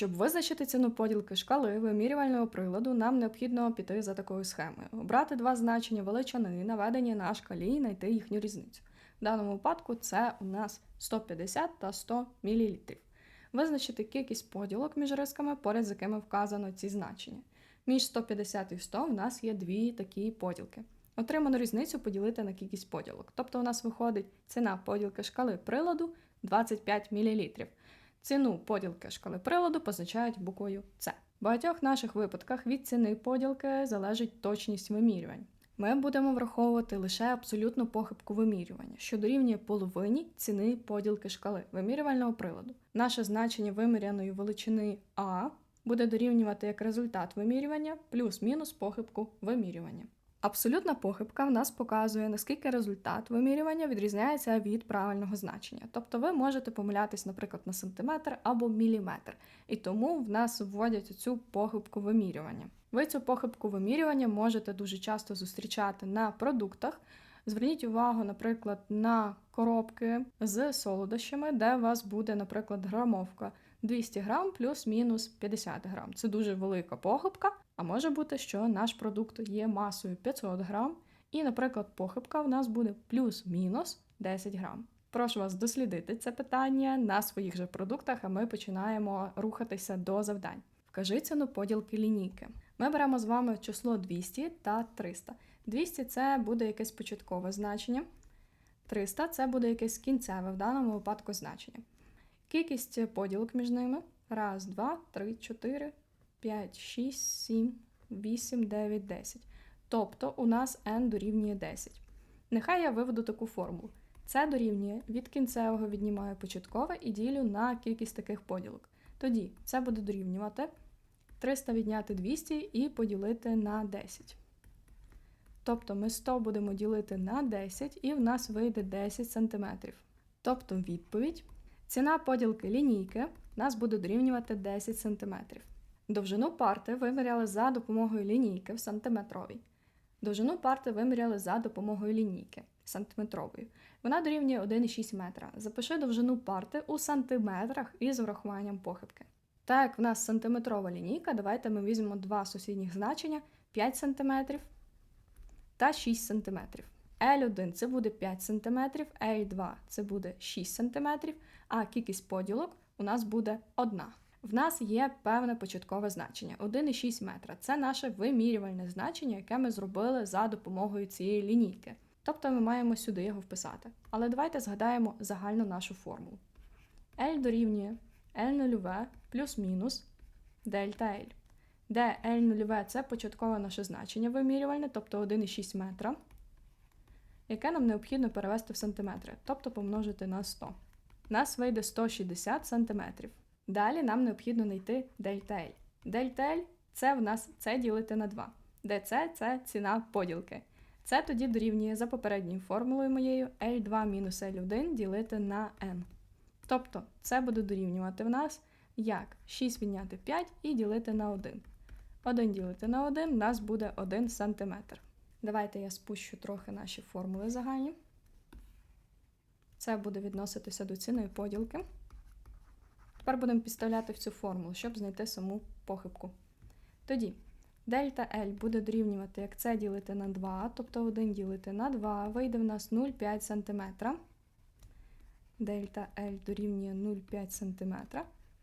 Щоб визначити ціну поділки шкали вимірювального приладу, нам необхідно піти за такою схемою: обрати два значення величини, наведені на шкалі, і знайти їхню різницю. В даному випадку це у нас 150 та 100 мл. Визначити кількість поділок між рисками, поряд з якими вказано ці значення. Між 150 і 100 в нас є дві такі поділки. Отриману різницю поділити на кількість поділок. Тобто у нас виходить ціна поділки шкали приладу 25 мл. Ціну поділки шкали приладу позначають буквою С. В багатьох наших випадках від ціни поділки залежить точність вимірювань. Ми будемо враховувати лише абсолютну похибку вимірювання, що дорівнює половині ціни поділки шкали вимірювального приладу. Наше значення виміряної величини А буде дорівнювати як результат вимірювання плюс-мінус похибку вимірювання. Абсолютна похибка в нас показує, наскільки результат вимірювання відрізняється від правильного значення. Тобто ви можете помилятись, наприклад, на сантиметр або міліметр, і тому в нас вводять цю похибку вимірювання. Ви цю похибку вимірювання можете дуже часто зустрічати на продуктах. Зверніть увагу, наприклад, на коробки з солодощами, де у вас буде, наприклад, грамовка 200 грам плюс-мінус 50 грам. Це дуже велика похибка. А може бути, що наш продукт є масою 500 грам, і, наприклад, похибка в нас буде плюс-мінус 10 грам. Прошу вас дослідити це питання на своїх же продуктах, а ми починаємо рухатися до завдань. Вкажи ціну поділки лінійки. Ми беремо з вами число 200 та 300. 200 це буде якесь початкове значення, 300 це буде якесь кінцеве в даному випадку значення. Кількість поділок між ними. Раз, два, три, чотири, 5, 6, 7, 8, 9, 10. Тобто у нас n дорівнює 10. Нехай я виведу таку формулу. Це дорівнює від кінцевого віднімаю початкове і ділю на кількість таких поділок. Тоді це буде дорівнювати 300 відняти 200 і поділити на 10. Тобто ми 100 будемо ділити на 10 і в нас вийде 10 см. Тобто відповідь. Ціна поділки лінійки нас буде дорівнювати 10 см. Довжину парти виміряли за допомогою лінійки в сантиметровій. Довжину парти виміряли за допомогою лінійки сантиметрової. Вона дорівнює 1,6 метра. Запиши довжину парти у сантиметрах із врахуванням похибки. Так як в нас сантиметрова лінійка, давайте ми візьмемо два сусідніх значення 5 см та 6 см. L1 це буде 5 см, L2 це буде 6 см, а кількість поділок у нас буде 1. В нас є певне початкове значення 1,6 метра. Це наше вимірювальне значення, яке ми зробили за допомогою цієї лінійки. Тобто ми маємо сюди його вписати. Але давайте згадаємо загальну нашу формулу. L дорівнює L0 плюс-мінус дельта L, де L0 це початкове наше значення вимірювальне, тобто 1,6 метра, яке нам необхідно перевести в сантиметри, тобто помножити на 100. Нас вийде 160 сантиметрів. Далі нам необхідно знайти дельта L. Дельта L – це в нас це ділити на 2, де це ціна поділки. Це тоді дорівнює за попередньою формулою моєю L2 мінус L1 ділити на n. Тобто це буде дорівнювати в нас як 6 відняти 5 і ділити на 1. 1 ділити на 1 у нас буде 1 см. Давайте я спущу трохи наші формули загальні. Це буде відноситися до ціни поділки. Тепер будемо підставляти в цю формулу, щоб знайти саму похибку. Тоді дельта L буде дорівнювати, як це ділити на 2, тобто 1 ділити на 2, вийде в нас 0,5 см. Дельта L дорівнює 0,5 см.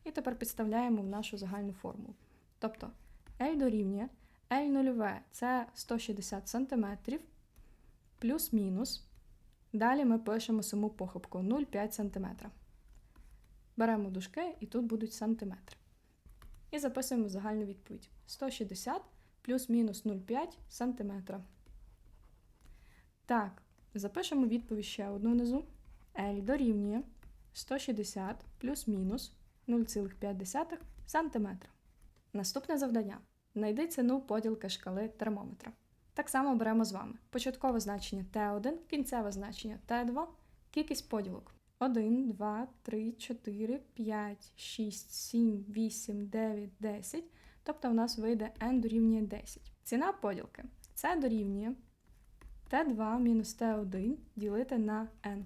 І тепер підставляємо в нашу загальну формулу. Тобто L дорівнює L0 це 160 см плюс-мінус. Далі ми пишемо саму похибку 0,5 см. Беремо дужки і тут будуть сантиметри. І записуємо загальну відповідь: 160 плюс-мінус 0,5 см. Так, запишемо відповідь ще одну внизу. L дорівнює 160 плюс-мінус 0,5 см. Наступне завдання. Знайди ціну поділки шкали термометра. Так само беремо з вами початкове значення Т1, кінцеве значення Т2, кількість поділок. 1, 2, 3, 4, 5, 6, 7, 8, 9, 10. Тобто в нас вийде n дорівнює 10. Ціна поділки. Це дорівнює Т2 мінус Т1 ділити на n.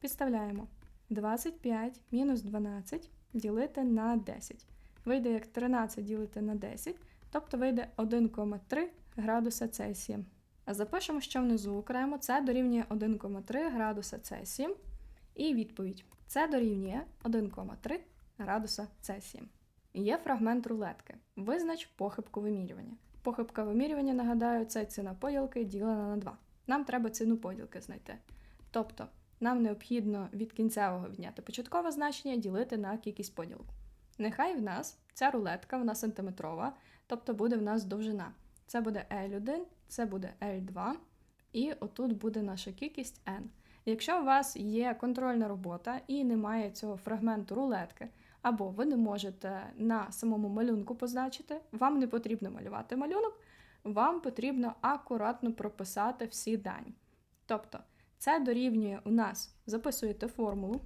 Підставляємо 25 мінус 12 ділити на 10. вийде як 13 ділити на 10, тобто вийде 1,3 градуса Цельсія. Запишемо, що внизу окремо це дорівнює 1,3 градуса Цельсія. І відповідь: це дорівнює 1,3 градуса Цельсія. Є фрагмент рулетки. Визнач похибку вимірювання. Похибка вимірювання, нагадаю, це ціна поділки ділена на 2. Нам треба ціну поділки знайти. Тобто, нам необхідно від кінцевого відняти початкове значення ділити на кількість поділок. Нехай в нас ця рулетка, вона сантиметрова, тобто буде в нас довжина. Це буде L1, це буде L2, і отут буде наша кількість N. Якщо у вас є контрольна робота і немає цього фрагменту рулетки, або ви не можете на самому малюнку позначити, вам не потрібно малювати малюнок, вам потрібно акуратно прописати всі дані. Тобто, це дорівнює у нас, записуєте формулу,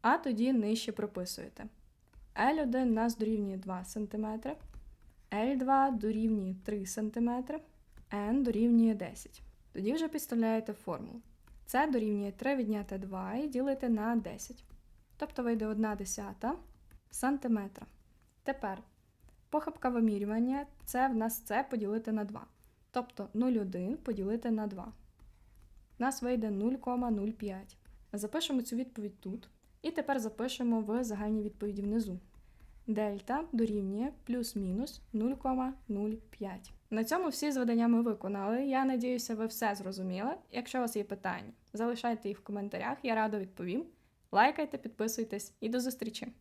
а тоді нижче прописуєте. L1 у нас дорівнює 2 см, L2 дорівнює 3 см, N дорівнює 10. Тоді вже підставляєте формулу. Це дорівнює 3 відняти 2 і ділити на 10. Тобто вийде 1 десята сантиметра. Тепер похибка вимірювання це в нас це поділити на 2. Тобто 0,1 поділити на 2. У нас вийде 0,05. Запишемо цю відповідь тут. І тепер запишемо в загальній відповіді внизу. Дельта дорівнює плюс-мінус 0,05. На цьому всі зведення ми виконали. Я надіюся, ви все зрозуміли. Якщо у вас є питання, залишайте їх в коментарях, я радо відповім. Лайкайте, підписуйтесь і до зустрічі!